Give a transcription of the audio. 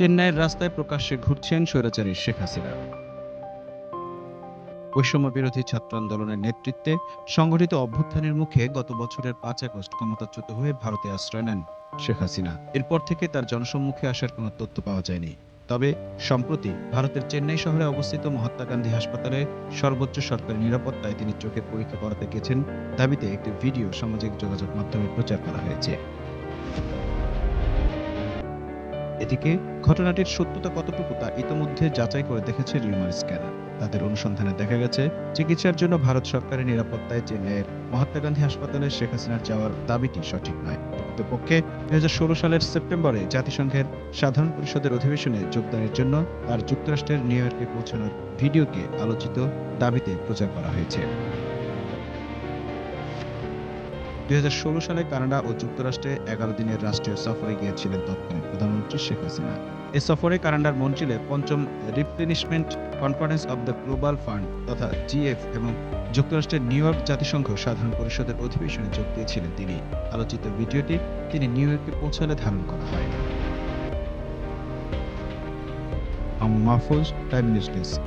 চেন্নাইয়ের রাস্তায় প্রকাশ্যে ঘুরছেন স্বৈরাচারী শেখ হাসিনা। বৈষম্য বিরোধী ছাত্র আন্দোলনের নেতৃত্বে সংগঠিত অভ্যুত্থানের মুখে গত বছরের পাঁচ আগস্ট ক্ষমতাচ্যুত হয়ে ভারতে আশ্রয় নেন শেখ হাসিনা। এরপর থেকে তার জনসম্মুখে আসার কোনো তথ্য পাওয়া যায়নি। তবে সম্প্রতি ভারতের চেন্নাই শহরে অবস্থিত মহাত্মা গান্ধী হাসপাতালে সর্বোচ্চ সরকারি নিরাপত্তায় তিনি চোখের পরীক্ষা করাতে গেছেন। দাবিতে একটি ভিডিও সামাজিক যোগাযোগ মাধ্যমে প্রচার করা হয়েছে। এদিকে ঘটনাটির সত্যতা কতটুকু তা ইতোমধ্যে যাচাই করে দেখেছে রিউমার স্ক্যানার। তাদের অনুসন্ধানে দেখা গেছে, চিকিৎসার জন্য ভারত সরকারের নিরাপত্তায় চেন্নাইয়ের মহাত্মা গান্ধী হাসপাতালে শেখ হাসিনার যাওয়ার দাবিটি সঠিক নয়। প্রকৃতপক্ষে দুই হাজার ষোলো সালের সেপ্টেম্বরে জাতিসংঘের সাধারণ পরিষদের অধিবেশনে যোগদানের জন্য তার যুক্তরাষ্ট্রের নিউ ইয়র্কে পৌঁছানোর ভিডিওকে আলোচিত দাবিতে প্রচার করা হয়েছে। দুই সালে কানাডা ও যুক্তরাষ্ট্রে এগারো দিনের রাষ্ট্রীয় সফরে গিয়েছিলেন তৎকালীন প্রধানমন্ত্রী শেখ হাসিনা। এ সফরে কানাডার মন্ট্রিলে পঞ্চম replenishment conference of the global fund তথা জিএফ এবং যুক্তরাষ্ট্রের নিউ ইয়র্ক জাতিসংঘ সাধারণ পরিষদের অধিবেশনে যোগ দিয়েছিলেন তিনি। আলোচিত ভিডিওটি তিনি নিউ ইয়র্কে পৌঁছালে ধারণ করা হয়। Mahfuz, time news desk.